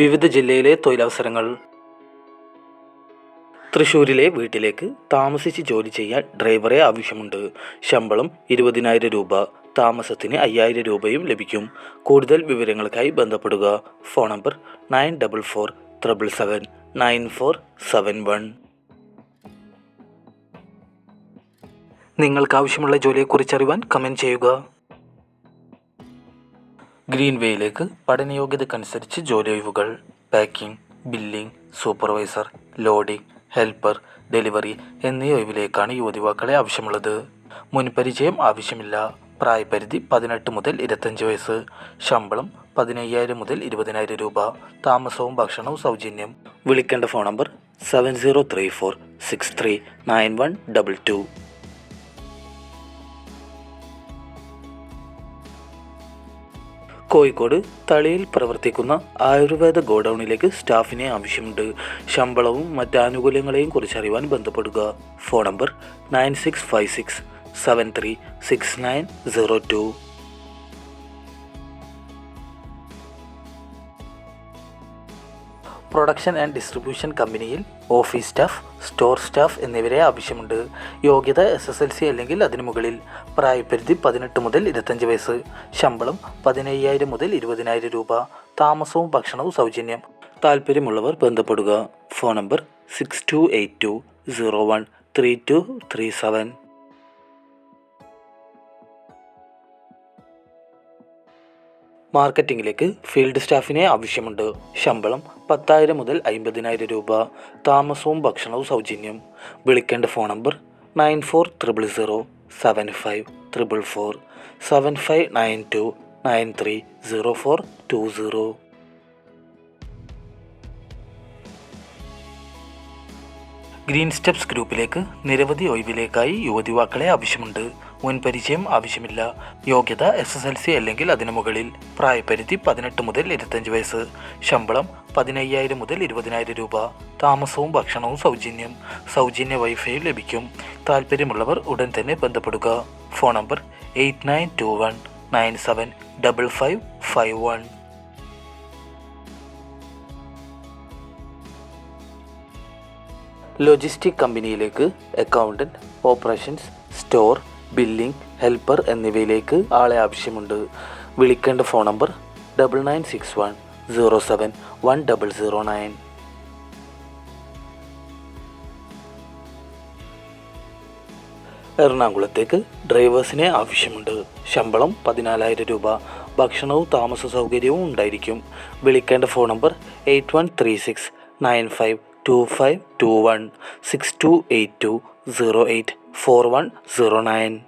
വിവിധ ജില്ലയിലെ തൊഴിലവസരങ്ങൾ. തൃശ്ശൂരിലെ വീട്ടിലേക്ക് താമസിച്ച് ജോലി ചെയ്യാൻ ഡ്രൈവറെ ആവശ്യമുണ്ട്. ശമ്പളം ഇരുപതിനായിരം രൂപ താമസത്തിന് അയ്യായിരം രൂപയും ലഭിക്കും. കൂടുതൽ വിവരങ്ങൾക്കായി ബന്ധപ്പെടുക. Phone number nine double four triple seven nine four seven one. നിങ്ങൾക്ക് ആവശ്യമുള്ള ജോലിയെക്കുറിച്ച് അറിവാൻ കമന്റ് ചെയ്യുക. ഗ്രീൻവേയിലേക്ക് പഠനയോഗ്യതക്കനുസരിച്ച് ജോലി ഒഴിവുകൾ packing billing supervisor loading helper delivery എന്നീ ഒഴിവിലേക്കാണ് യുവതിവാക്കളെ ആവശ്യമുള്ളത്. മുൻപരിചയം ആവശ്യമില്ല. പ്രായപരിധി പതിനെട്ട് മുതൽ ഇരുപത്തഞ്ച് വയസ്സ്. ശമ്പളം പതിനയ്യായിരം മുതൽ ഇരുപതിനായിരം രൂപ. താമസവും ഭക്ഷണവും സൗജന്യം. വിളിക്കേണ്ട phone number seven zero three four six three nine one double two Kozhikode തളിയിൽ പ്രവർത്തിക്കുന്ന ആയുർവേദ ഗോഡൌണിലേക്ക് സ്റ്റാഫിനെ ആവശ്യമുണ്ട്. ശമ്പളവും മറ്റ് ആനുകൂല്യങ്ങളെയും കുറിച്ച് അറിയുവാൻ ബന്ധപ്പെടുക. Phone number nine six five six seven three six nine zero two. Production and distribution കമ്പനിയിൽ ഓഫീസ് സ്റ്റാഫ് സ്റ്റോർ സ്റ്റാഫ് എന്നിവരെ ആവശ്യമുണ്ട്. യോഗ്യത എസ് എസ് എൽ സി അല്ലെങ്കിൽ അതിനു മുകളിൽ പ്രായപരിധി പതിനെട്ട് മുതൽ ഇരുപത്തഞ്ച് വയസ്സ് ശമ്പളം പതിനയ്യായിരം മുതൽ ഇരുപതിനായിരം രൂപ താമസവും ഭക്ഷണവും സൗജന്യം. താല്പര്യമുള്ളവർ ബന്ധപ്പെടുക. Phone number six two eight two zero one three two three seven മാർക്കറ്റിംഗിലേക്ക് field സ്റ്റാഫിനെ ആവശ്യമുണ്ട്. ശമ്പളം പത്തായിരം മുതൽ അമ്പതിനായിരം രൂപ. താമസവും ഭക്ഷണവും സൗജന്യം. വിളിക്കേണ്ട phone number nine four triple zero seven five triple four seven five nine two nine three zero four two zero. Green steps ഗ്രൂപ്പിലേക്ക് നിരവധി ഒഴിവിലേക്കായി യുവതിവാക്കളെ ആവശ്യമുണ്ട്. മുൻപരിചയം ആവശ്യമില്ല. യോഗ്യത എസ് എസ് എൽ സി അല്ലെങ്കിൽ അതിനു മുകളിൽ. പ്രായപരിധി പതിനെട്ട് മുതൽ ഇരുപത്തഞ്ച് വയസ്സ്. ശമ്പളം പതിനയ്യായിരം മുതൽ ഇരുപതിനായിരം രൂപ. താമസവും ഭക്ഷണവും സൗജന്യം. സൗജന്യ വൈഫൈ ലഭിക്കും. താല്പര്യമുള്ളവർ ഉടൻ തന്നെ ബന്ധപ്പെടുക. Phone number eight nine two one nine seven double five five one. Logistic കമ്പനിയിലേക്ക് accountant operations store billing helper എന്നിവയിലേക്ക് ആളെ ആവശ്യമുണ്ട്. വിളിക്കേണ്ട phone number double nine six one zero seven one double zero nine എറണാകുളത്തേക്ക് ഡ്രൈവേഴ്സിനെ ആവശ്യമുണ്ട്. ശമ്പളം പതിനാലായിരം രൂപ. ഭക്ഷണവും താമസ സൗകര്യവും ഉണ്ടായിരിക്കും. വിളിക്കേണ്ട phone number eight one three six nine five two five two one six two eight two zero eight four one zero nine.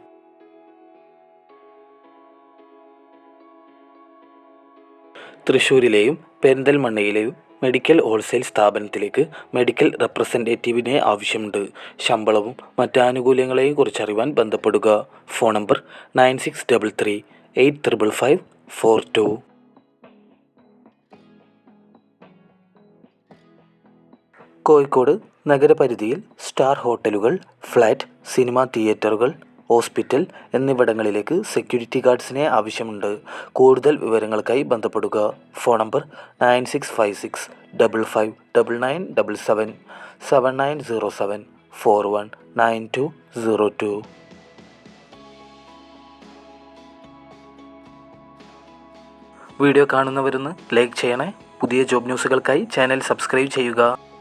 തൃശ്ശൂരിലെയും പെരിന്തൽമണ്ണയിലെയും മെഡിക്കൽ ഹോൾസെയിൽ സ്ഥാപനത്തിലേക്ക് മെഡിക്കൽ റെപ്രസെന്റേറ്റീവിനെ ആവശ്യമുണ്ട്. ശമ്പളവും മറ്റ് ആനുകൂല്യങ്ങളെയും കുറിച്ചറിയുവാൻ ബന്ധപ്പെടുക. Phone number nine six double three eight triple five four two. Kozhikode നഗരപരിധിയിൽ star ഹോട്ടലുകൾ ഫ്ലാറ്റ് സിനിമാ തിയേറ്ററുകൾ ഹോസ്പിറ്റൽ എന്നിവിടങ്ങളിലേക്ക് സെക്യൂരിറ്റി ഗാർഡ്സിനെ ആവശ്യമുണ്ട്. കൂടുതൽ വിവരങ്ങൾക്കായി ബന്ധപ്പെടുക. Phone number nine six five six double five double nine double seven seven nine zero seven four one nine two zero two. Video കാണുന്നവരൊന്ന് like ചെയ്യണേ. പുതിയ ജോബ് ന്യൂസുകൾക്കായി ചാനൽ സബ്സ്ക്രൈബ് ചെയ്യുക.